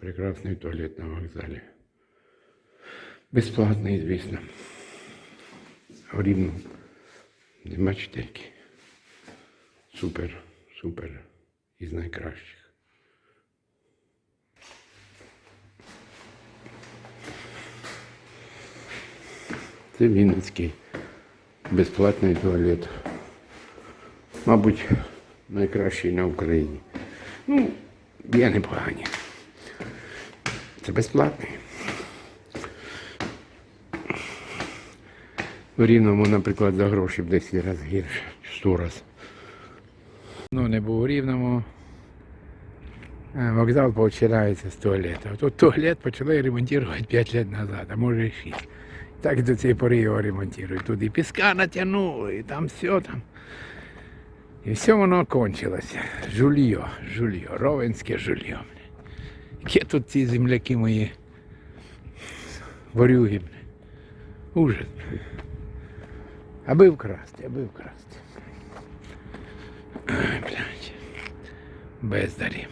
Прекрасний туалет на вокзалі. Безплатний, звісно. В Рівну. Бачите, який. Супер, супер. Із найкращих. Це Вінницький безплатний туалет. Мабуть, найкращий на Україні. Ну, є непогані. Це безплатний. В Рівному, наприклад, за гроші в 10 разів гірше, 100 разів. Ну, не був у Рівному. Е, Вокзал починається з туалету. Тут туалет почали ремонтувати 5 років назад, а може і 6. Так до цієї пори його ремонтують. Тут і піска натягнули, і там все там. І все воно кончилося. Жульйо, жульйо, ровенське жульйо. Які тут ці земляки мої ворюги. Ужас. Аби вкрасти, аби вкрасти. Ай, блядь. Бездарі.